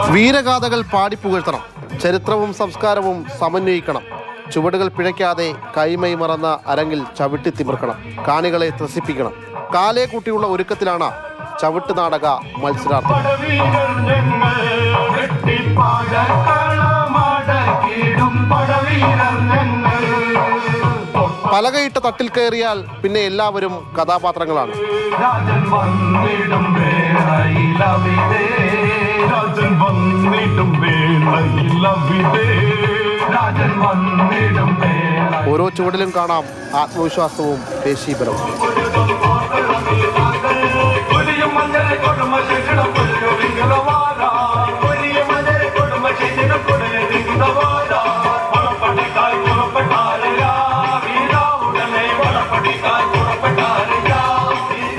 വീരഗാഥകൾ പാടിപ്പുകഴ്ത്തണം ചരിത്രവും സംസ്കാരവും സമന്വയിക്കണം. ചുവടുകൾ പിഴയ്ക്കാതെ കൈമൈ മറന്ന അരങ്ങിൽ ചവിട്ടി തിമിർക്കണം. കാണികളെ ത്രസിപ്പിക്കണം. കാലേ കൂട്ടിയുള്ള ഒരുക്കത്തിലാണ് ചവിട്ട് നാടക മത്സരാർത്ഥം. പലകയിട്ട തട്ടിൽ കയറിയാൽ പിന്നെ എല്ലാവരും കഥാപാത്രങ്ങളാണ്. പുറപ്പെട്ടാരയാ ചുവടിലും കാണാം ആത്മവിശ്വാസവും പുറപ്പെട്ടാരയാ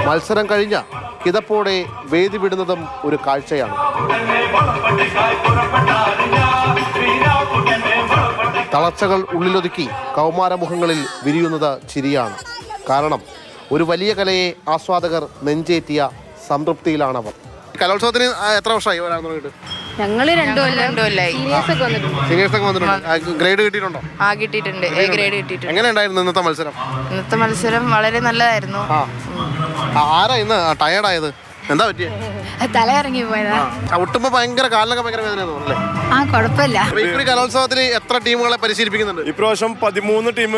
മത്സരം കഴിഞ്ഞ കിതപ്പോടെ വേദി വിടുന്നതും ഒരു കാഴ്ചയാണ്. തളച്ചകൾ ഉള്ളിലൊതുക്കി കൗമാരമുഖങ്ങളിൽ വിരിയുന്നത് ചിരിയാണ്. കാരണം ഒരു വലിയ കലയെ ആസ്വാദകർ നെഞ്ചേറ്റിയ സംതൃപ്തിയിലാണവർ. കലോത്സവത്തിന് എത്ര വർഷമായി വരാൻ തുടങ്ങിയിട്ട്? രണ്ടു കൊല്ലം രണ്ടു സീനിയേഴ്സ് ഒക്കെ വന്നിട്ടുണ്ട്. സീനിയേഴ്സ് ഒക്കെ വന്നിട്ടുണ്ട്. ഗ്രേഡ് കിട്ടിയിട്ടുണ്ടോ? ആ കിട്ടിയിട്ടുണ്ട്. എ ഗ്രേഡ് കിട്ടിയിട്ടുണ്ട്. എങ്ങനെയുണ്ടായിരുന്നു ഇന്നത്തെ മത്സരം? ഇന്നത്തെ മത്സരം വളരെ നല്ലതായിരുന്നു. ആരാ ഇന്ന്? ടയേർഡായത് എന്താ പറ്റിയ? തലയിറങ്ങി ഇറങ്ങി പോയതാ. ഒട്ടുമ്പോ ഭയങ്കര കാലിനൊക്കെ ഭയങ്കര വേദന തോന്നുന്നല്ലേ? ആ കുഴപ്പമില്ല കലോത്സവത്തിൽ എത്ര ടീമുകളെ പരിശീലിപ്പിക്കുന്നുണ്ട്? ഇപ്രാവശ്യം പതിമൂന്ന് ടീം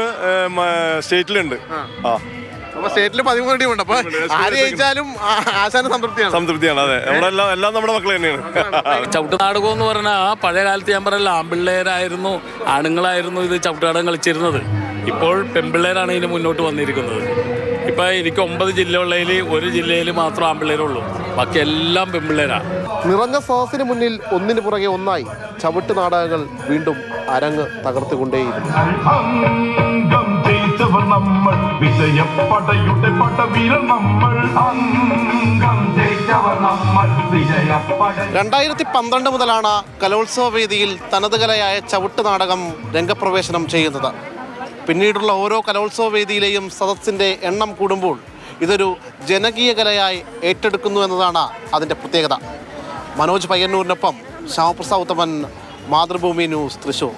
സ്റ്റേറ്റിലുണ്ട്. ആ. അപ്പൊ സ്റ്റേറ്റിൽ പതിമൂന്ന് ടീമുണ്ട്. അപ്പൊ ആര് ജയിച്ചാലും ആ- ആശാന സംതൃപ്തിയാണ്. സംതൃപ്തിയാണ് അതെ. നമ്മളെല്ലാം എല്ലാം നമ്മുടെ മക്കൾ തന്നെയാണ്. ചവിട്ട് നാടകം എന്ന് പറഞ്ഞാൽ ആ പഴയ കാലത്ത് ഞാൻ പറയല്ല ആമ്പിള്ളേരായിരുന്നു ആണുങ്ങളായിരുന്നു ഇത് ചവിട്ടുനാടകം കളിച്ചിരുന്നത്. ഇപ്പോൾ പെൺപിള്ളേരാണ് ഇതിന് മുന്നോട്ട് വന്നിരിക്കുന്നത്. ഇപ്പം എനിക്ക് ഒമ്പത് ജില്ലകളിൽ ഒരു ജില്ലയിൽ മാത്രം ആൺപിള്ളേരുള്ളൂ ബാക്കി എല്ലാം പെൺപിള്ളേരാണ് നിറഞ്ഞ സദസ്സിന് മുന്നിൽ ഒന്നിനു പുറകെ ഒന്നായി. ചവിട്ട് നാടകങ്ങൾ വീണ്ടും അരങ്ങ് തകർത്തുകൊണ്ടേയിരുന്നു. നമ്മൾ വിജയപ്പടയുടെ പടവീരർ നമ്മൾ. അംഗം ജയിച്ചവർ നമ്മൾ വിജയപ്പട രണ്ടായിരത്തി പന്ത്രണ്ട് മുതലാണ് കലോത്സവ വേദിയിൽ തനത് കലയായ ചവിട്ട് നാടകം രംഗപ്രവേശനം ചെയ്യുന്നത്. പിന്നീടുള്ള ഓരോ കലോത്സവ വേദിയിലെയും സദസ്സിന്റെ എണ്ണം കൂടുമ്പോൾ ഇതൊരു ജനകീയ കലയായി ഏറ്റെടുക്കുന്നു എന്നതാണ് അതിന്റെ പ്രത്യേകത. മനോജ് പയ്യന്നൂരിനൊപ്പം ശ്യാമപ്രസാദ് ഉത്തമൻ മാതൃഭൂമി ന്യൂസ് തൃശൂർ.